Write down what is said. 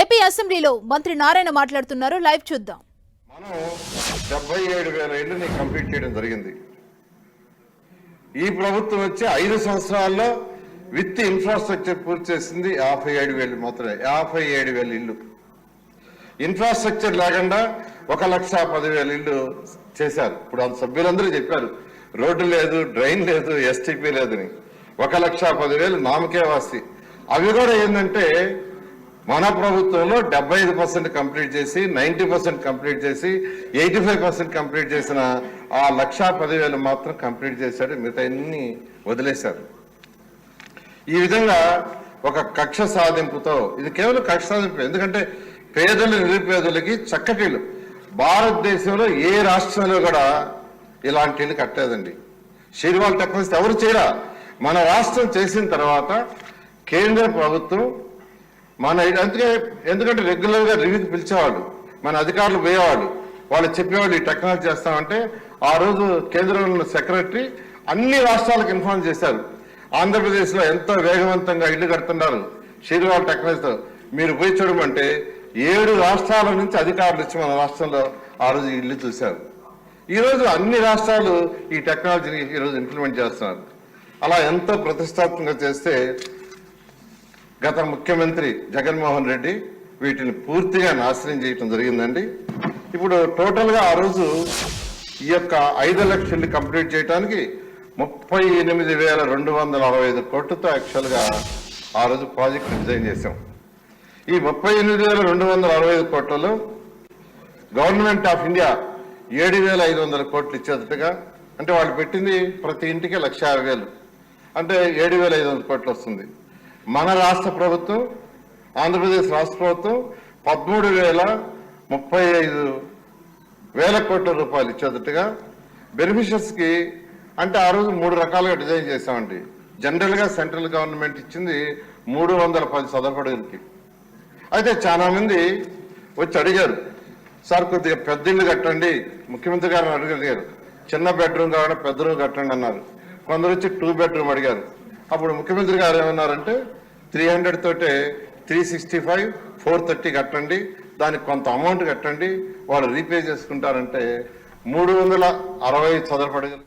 AP అసెంబ్లీలో మంత్రి నారాయణ మాట్లాడుతున్నారు. లైవ్ చూద్దాం. మనం డెబ్బై ఏడు వేల ఇళ్ళని కంప్లీట్ చేయడం జరిగింది. ఈ ప్రభుత్వం వచ్చి ఐదు సంవత్సరాల్లో విత్ ఇన్ఫ్రాస్ట్రక్చర్ పూర్తి చేసింది. యాభై ఏడు వేలు మాత్రమే. యాభై ఏడు వేల ఇల్లు. ఇన్ఫ్రాస్ట్రక్చర్ లేకుండా ఒక లక్ష పదివేల ఇల్లు చేశారు. ఇప్పుడు అంత సభ్యులందరూ చెప్పారు. రోడ్డు లేదు డ్రైన్ లేదు ఎస్టీపీ లేదని. ఒక లక్ష పదివేలు నామకే వాసి అవి కూడా ఏంటంటే మన ప్రభుత్వంలో డెబ్బై ఐదు పర్సెంట్ కంప్లీట్ చేసి నైంటీ పర్సెంట్ కంప్లీట్ చేసి ఎయిటీ ఫైవ్ పర్సెంట్ కంప్లీట్ చేసిన ఆ లక్షా పదివేలు మాత్రం కంప్లీట్ చేశాడు. మిగతా అన్ని వదిలేశారు. ఈ విధంగా ఒక కక్ష సాధింపుతో ఇది కేవలం కక్ష సాధింపు ఎందుకంటే పేదలు నిరుపేదలకి చక్కటి భారతదేశంలో ఏ రాష్ట్రంలో కూడా ఇలాంటి ఇల్లు కట్టలేదండి. షీర్వాల్ టెక్నాలజీ ఎవరు చేయరా? మన రాష్ట్రం చేసిన తర్వాత కేంద్ర ప్రభుత్వం మన అందుకే ఎందుకంటే రెగ్యులర్గా రివ్యూకి పిలిచేవాళ్ళు మన అధికారులు పోయేవాళ్ళు. వాళ్ళు చెప్పేవాళ్ళు ఈ టెక్నాలజీ చేస్తామంటే ఆ రోజు కేంద్రంలో సెక్రటరీ అన్ని రాష్ట్రాలకు ఇన్ఫార్మ్ చేశారు. ఆంధ్రప్రదేశ్లో ఎంతో వేగవంతంగా ఇల్లు కడుతున్నారు శ్రీరావు టెక్నాలజీతో. మీరు పోయి చూడమంటే ఏడు రాష్ట్రాల నుంచి అధికారులు వచ్చి మన రాష్ట్రంలో ఆ రోజు ఇల్లు చూశారు. ఈరోజు అన్ని రాష్ట్రాలు ఈ టెక్నాలజీని ఈ రోజు ఇంప్లిమెంట్ చేస్తున్నారు. అలా ఎంతో ప్రతిష్టాత్మకంగా చేస్తే గత ముఖ్యమంత్రి జగన్మోహన్ రెడ్డి వీటిని పూర్తిగా నాశనం చేయటం జరిగిందండి. ఇప్పుడు టోటల్గా ఆ రోజు ఈ యొక్క ఐదు లక్షల్ని కంప్లీట్ చేయడానికి ముప్పై ఎనిమిది వేల రెండు వందల అరవై ఐదు కోట్లతో యాక్చువల్గా ఆ రోజు ప్రాజెక్ట్ డిజైన్ చేశాం. ఈ ముప్పై ఎనిమిది వేల రెండు వందల అరవై ఐదు కోట్లలో గవర్నమెంట్ ఆఫ్ ఇండియా ఏడు వేల ఐదు వందల కోట్లు ఇచ్చేటట్టుగా అంటే వాళ్ళు పెట్టింది ప్రతి ఇంటికి లక్ష యాభై వేలు. అంటే ఏడు వేల ఐదు వందల కోట్లు వస్తుంది. మన రాష్ట్ర ప్రభుత్వం ఆంధ్రప్రదేశ్ రాష్ట్ర ప్రభుత్వం పదమూడు వేల ముప్పై ఐదు వేల కోట్ల రూపాయలు ఇచ్చేటట్టుగా బెనిఫిషియర్స్కి అంటే ఆ రోజు మూడు రకాలుగా డిజైన్ చేశామండి. జనరల్గా సెంట్రల్ గవర్నమెంట్ ఇచ్చింది మూడు వందల పది సదపడుగులకి అయితే చాలామంది వచ్చి అడిగారు సార్ కొద్దిగా పెద్ద ఇల్లు కట్టండి ముఖ్యమంత్రి గారిని అడిగారు చిన్న బెడ్రూమ్ కావాలంటే పెద్ద రూమ్ కట్టండి అన్నారు. కొందరు వచ్చి టూ బెడ్రూమ్ అడిగారు. అప్పుడు ముఖ్యమంత్రి గారు ఏమన్నారంటే త్రీ హండ్రెడ్ తోటే three sixty five four thirty కట్టండి దానికి కొంత అమౌంట్ కట్టండి వాళ్ళు రీపే చేసుకుంటారంటే మూడు వందల అరవై చదరపడగలు